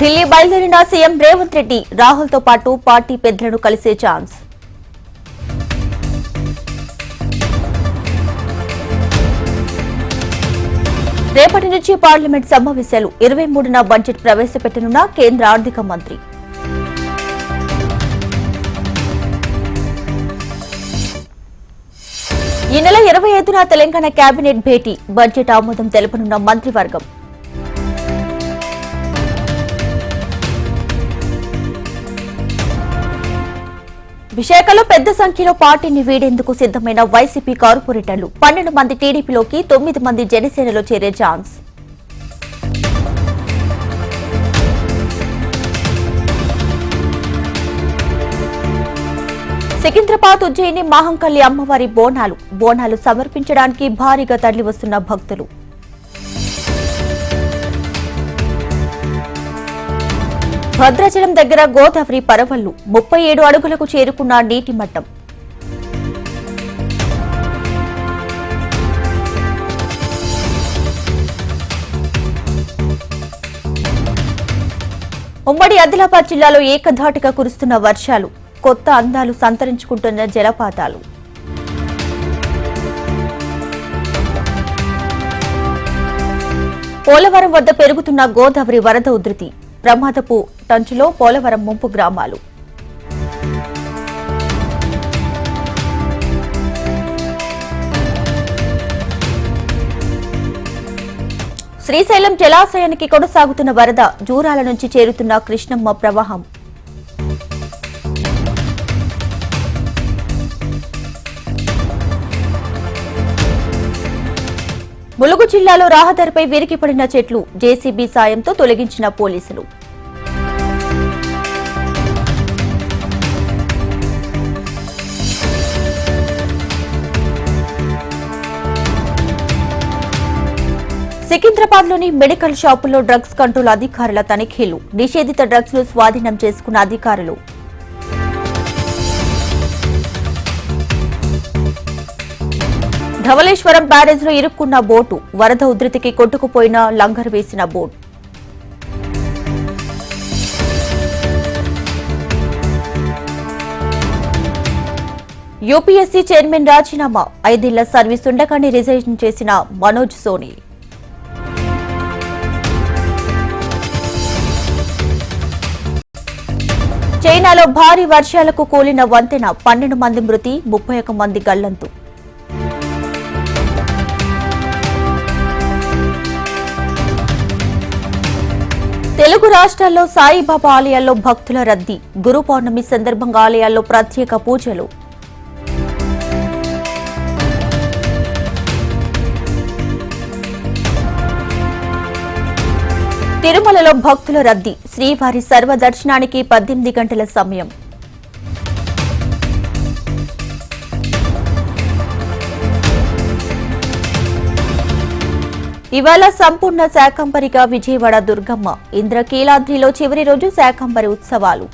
ఢిల్లీ బయలుదేరిన సీఎం రేవంత్ రెడ్డి రాహుల్తో పాటు పార్టీ పెద్దలను కలిసే ఛాన్స్. రేపటి నుంచి పార్లమెంట్ సమావేశాలు ఇరవై మూడున బడ్జెట్ ప్రవేశపెట్టనున్న కేంద్ర ఆర్థిక మంత్రి. ఈ నెల ఇరవై ఐదున తెలంగాణ కేబినెట్ భేటీ బడ్జెట్ ఆమోదం తెలుపనున్న మంత్రివర్గం. విశాఖలో పెద్ద సంఖ్యలో పార్టీని వీడేందుకు సిద్దమైన వైసీపీ కార్పొరేటర్లు? పన్నెండు మంది టీడీపీలోకి తొమ్మిది మంది జనసేనలో చేరే ఛాన్స్. సికింద్రాబాద్ ఉజ్జయిని మహంకల్లి అమ్మవారి బోనాలు. బోనాలు సమర్పించడానికి భారీగా తరలివస్తున్న భక్తులు. భద్రాచలం దగ్గర గోదావరి పరవళ్ళు ముప్పై ఏడు అడుగులకు చేరుకున్న నీటి మట్టం. ఉమ్మడి ఆదిలాబాద్ జిల్లాలో ఏకధాటిగా కురుస్తున్న వర్షాలు కొత్త అందాలు సంతరించుకుంటున్న జలపాతాలు. పోలవరం వద్ద పెరుగుతున్న గోదావరి వరద ఉధృతి. ప్రమాదపు టంచులో పోలవరం ముంపు గ్రామాలు. శ్రీశైలం జలాశయానికి కొనసాగుతున్న వరద జూరాల నుంచి చేరుతున్న కృష్ణమ్మ ప్రవాహం. ములుగు జిల్లాలో రహదారిపై విరిగిపడిన చెట్లు జేసీబీ సాయంతో తొలగించిన పోలీసులు. సికింద్రాబాద్లోని మెడికల్ షాపుల్లో డ్రగ్స్ కంట్రోల్ అధికారుల తనిఖీలు. నిషేధిత డ్రగ్స్ను స్వాధీనం చేసుకున్న అధికారులు. ధవళేశ్వరం బ్యారేజ్లో ఇరుక్కున్న బోటు వరద ఉధృతికి కొట్టుకుపోయిన లంగర్ వేసిన బోట్. యూపీఎస్సీ చైర్మన్ రాజీనామా ఐదేళ్ళ సర్వీస్ ఉండగానే రిజైన్ చేసిన మనోజ్ సోని. చైనాలో భారీ వర్షాలకు కూలిన వంతెన పన్నెండు మంది మృతి ముప్పై ఒక మంది గల్లంతు. తెలుగు రాష్ట్రాల్లో సాయిబాబా ఆలయాల్లో భక్తుల రద్దీ గురు పౌర్ణమి సందర్భంగా ఆలయాల్లో ప్రత్యేక పూజలు. తిరుమలలో భక్తుల రద్దీ శ్రీవారి సర్వదర్శనానికి పద్దెనిమిది గంటల సమయం. ఇవాళ సంపూర్ణ శాకంబరిగా విజయవాడ దుర్గమ్మ. ఇంద్రకీలాద్రిలో చివరి రోజు శాకంబరి ఉత్సవాలు.